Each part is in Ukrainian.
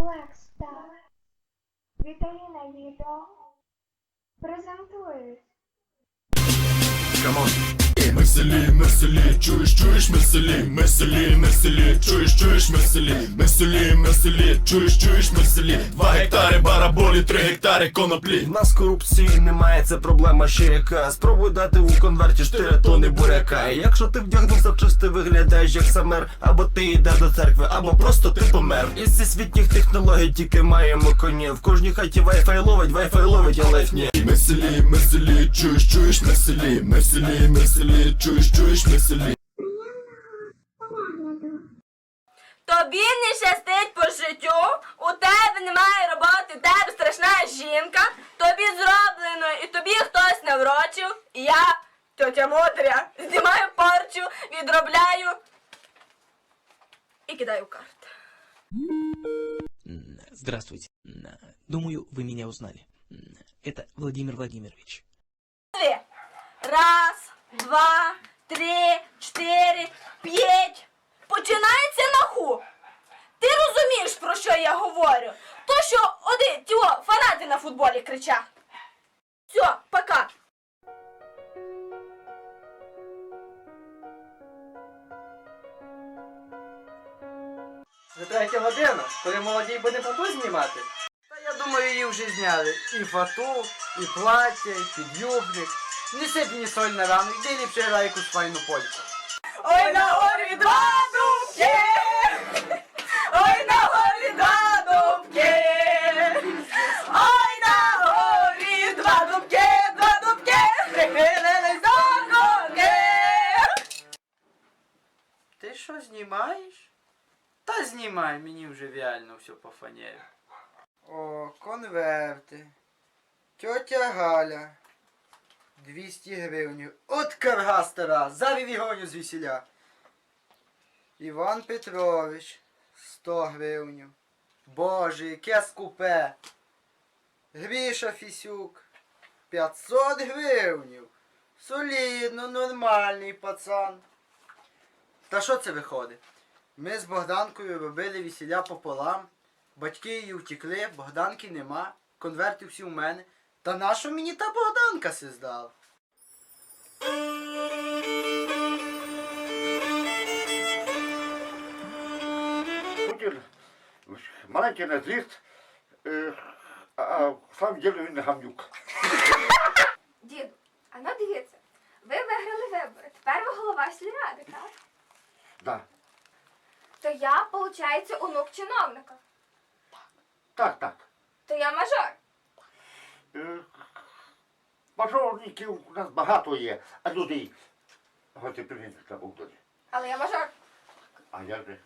Blackstar. Вітаїна відео презентують. Come on. Ми в селі, ми в селі, чуєш, чуєш, ми в селі, ми в селі, ми в селі, чуєш, чуєш, ми в селі, ми в селі, ми в селі, чуєш, чуєш, ми в селі, два гектари бараболі, три гектари коноплі. В нас корупції немає, це проблема ще яка. Спробуй дати у конверті 4 тони буряка. І Якщо ти вдягнувся чисти, виглядаєш як самер, або ти йдеш до церкви, або просто ти помер. Із всесвітніх технологій тільки маємо коні. В кожній хаті вайфай ловить, вайфай ловить, але ні. Ми в селі, ми в селі, чуєш, чуєш, ми в селі, ми в селі, ми в селі, чуєш, чуєш, ми селі. Тобі не щастить по життю, у тебе немає роботи, в тебе страшна жінка, тобі зроблено і тобі хтось наврочив. І я, тьотя Мотря, знімаю порчу, відробляю і кидаю карти. Здравствуйте. Думаю, вы меня узнали. Это Владимир Владимирович. Раз, два, три, чотири, п'ять. Починається на ху. Ти розумієш, про що я говорю? То, що один тіо, фанати на футболі кричать. Все, пока. Вже третя година, коли молодій буде фату знімати. Та я думаю, її вже зняли. І фату, і плаття, і підюбник. Не сип мені соль на рану, йди ліпше грай якусь файну польку. Ой, на горі два дубки! Ой, на горі два дубки! Ой, на горі два дубки, два дубки! Прихилились до горки! Ти що знімаєш? Та знімай, мені вже реально все по фанері. О, конверти. Тьотя Галя. 200 гривень. От карга стара, вігоню з весіля. Іван Петрович. 100 гривень. Боже, яке скупе. Гріша Фісюк. 500 гривень. Солідно, нормальний пацан. Та що це виходить? Ми з Богданкою робили весіля пополам. Батьки її втекли, Богданки нема, конверти всі у мене. Та нащо мені та Богданка се здала? Путін маленький на зріст, е, а сам діло він не гамнюк. Діду, а ну дивіться. Ви виграли вибори. Тепер ви голова сільради, так? Да. То я, виходить, онук чиновника. Так, так. То я мажор. Е, Мажорників у нас багато є, а людей гостеприємних треба вдоді. Але я мажор. А як же?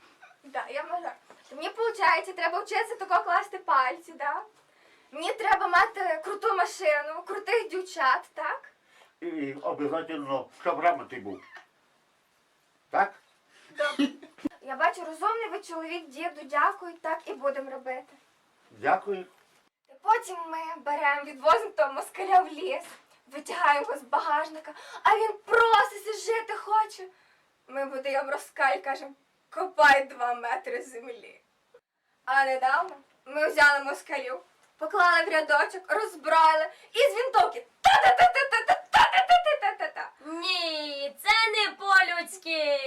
Да, я мажор. То мені, виходить, треба вчитися тако класти пальці, да? Мені треба мати круту машину, крутих дівчат, так? І обов'язково, щоб грамотний був. Так? Я бачу, розумний ви чоловік, діду, дякую, так і будемо робити. Дякую. Потім ми беремо, відвозимо того москаля в ліс, витягаємо його з багажника, а він проситься жити хоче. Ми подаємо розкаль, кажемо, копай два метри землі. А недавно ми взяли москалів, поклали в рядочок, роззброїли і з вінтовки та-та-та-та-та-та-та-та-та-та-та. Ні, це не по-людськи.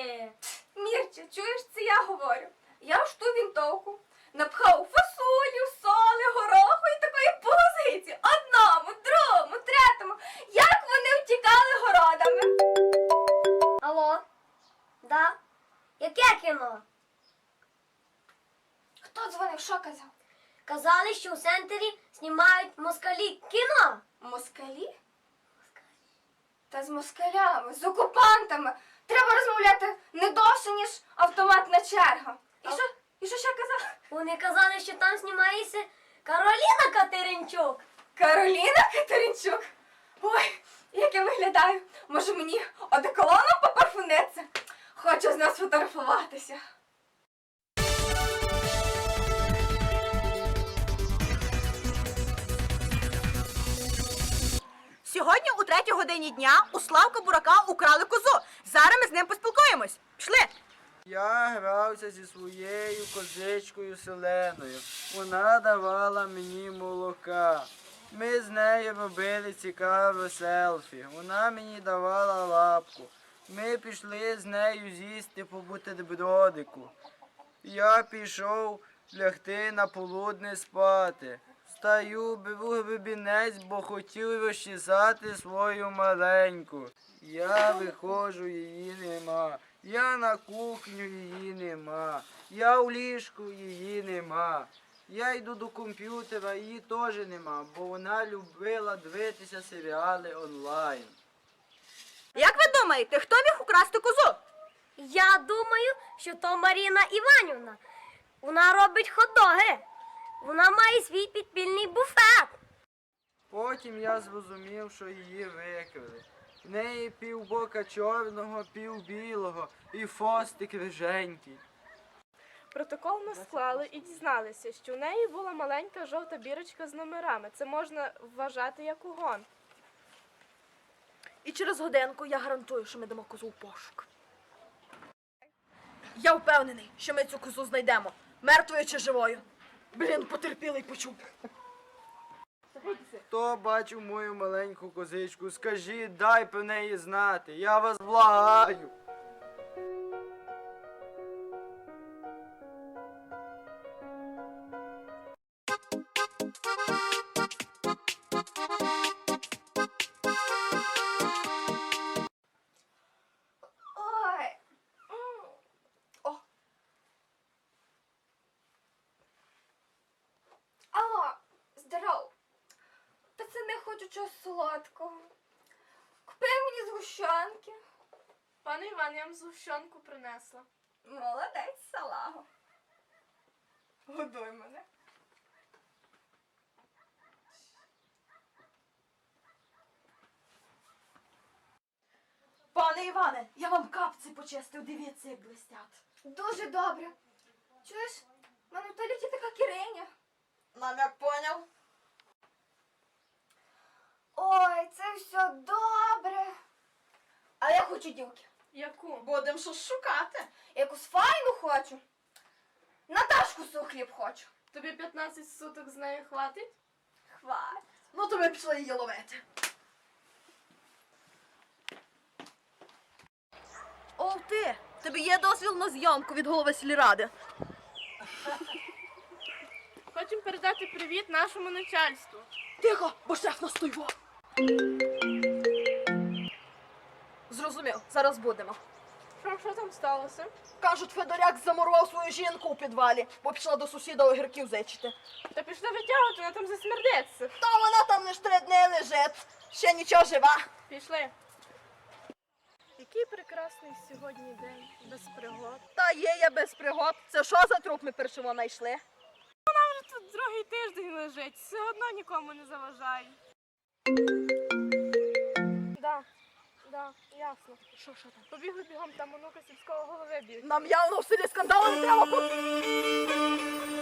Мірче, чуєш, це я говорю. Я в ту вінтовку напхав фасолю, соли, гороху і такої позиції. Одному, другому, третьому. Як вони втікали городами. Алло? Да? Яке кіно? Хто дзвонив, що казав? Казали, що у центрі знімають москалі кіно. Москалі? Та з москалями, з окупантами. Треба розмовляти не довше, ніж автоматна черга. І що? І що ще казав? Вони казали, що там знімається Кароліна Катеринчук. Кароліна Катеринчук. Ой, як я виглядаю. Може мені одеколоном попарфунеться? Хочу з нас фотографуватися. Сьогодні у третій годині дня у Славка Бурака украли козу. Зараз ми з ним поспілкуємось. Пішли. Я грався зі своєю козичкою селеною. Вона давала мені молока. Ми з нею робили цікаве селфі. Вона мені давала лапку. Ми пішли з нею з'їсти по бутербродику. Я пішов лягти на полудне спати. Стаю, беру гребінець, бо хотів розчесати свою маленьку. Я виходжу, її нема. Я на кухню її нема. Я у ліжку її нема. Я йду до комп'ютера, її теж нема, бо вона любила дивитися серіали онлайн. Як ви думаєте, хто міг украсти козу? Я думаю, що то Маріна Іванівна. Вона робить хот-доги. Вона має свій підпільний буфет. Потім я зрозумів, що її викрили. В неї півбока чорного, пів білого і фостик риженький. Протокол ми склали і дізналися, що у неї була маленька жовта бірочка з номерами. Це можна вважати як угон. І через годинку я гарантую, що ми дамо козу в пошук. Я впевнений, що ми цю козу знайдемо. Мертвою чи живою. Блін, потерпілий почув. Хто бачив мою маленьку козичку, скажіть, дай про неї знати. Я вас благаю. Чогось солодкого. Купи мені згущенки. Пане Іван, я вам згущенку принесла. Молодець, салаго. Годуй мене. Пане Іване, я вам капці почистив, дивіться, як блистять. Дуже добре. Чуєш, в мене в туалеті така кириня. Нам як поняв? Ой, це все добре. Але я хочу дівки. Яку? Будемо щось шукати. Якусь файну хочу. Наташку сухліб хочу. Тобі 15 суток з нею хватить? Хвать. Ну то ми пішли її ловити. О, ти! Тобі є дозвіл на зйомку від голови сільради. Хочемо передати привіт нашому начальству. Тихо, бо шеф настоював. Зараз будемо. Що, що там сталося? Кажуть, Федоряк замурував свою жінку у підвалі, бо пішла до сусіда огірків зичити. Та пішли витягувати, вона там засмердеться. Та вона там лиш три дні лежить. Ще нічого жива. Пішли. Який прекрасний сьогодні день, без пригод. Та є я без пригод. Це що за труп ми першого знайшли? Тут другий тиждень лежить, все одно нікому не заважає. Да, ясно. Що, що там? Побігли бігом, там онука сільського голови б'ють. Нам явно в селі скандалу не треба.